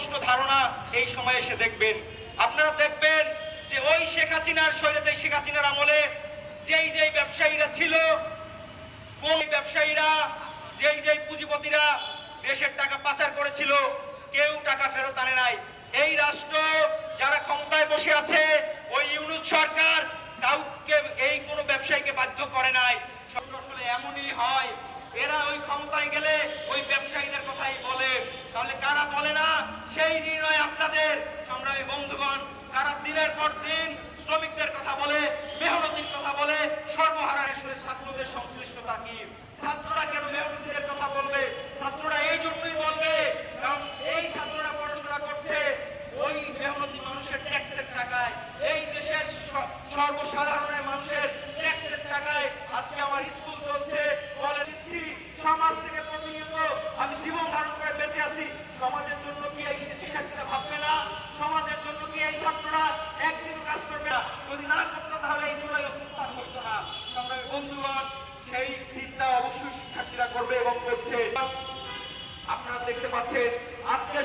স্পষ্ট ধারণা এই সময় এসে দেখবেন। আপনারা দেখবেন যে ওই শেখ হাসিনার শৈলেছে শেখ হাসিনার আমলে যেই যেই ব্যবসায়ীরা ছিল, কোন ব্যবসায়ীরা, যেই যেই পুঁজিপতিরা দেশের টাকা পাচার করেছিল, কেউ টাকা ফেরত আনে নাই। এই রাষ্ট্র যারা ক্ষমতায় বসে আছে, ওই ইউনুস সরকার কাউকে, এই কোনো ব্যবসায়ীকে বাধ্য করে নাই। আসলে এমনই হয়, এরা ওই ক্ষমতায় গেলে ওই ব্যবসায়ীদের কথাই বলে। তাহলে কারা বলে না? নির্ণয় সংগ্রামী বন্ধুগণ তারা দিনের পর দিন শ্রমিকদের কথা বলে আপনারা দেখতে পাচ্ছেন আজকের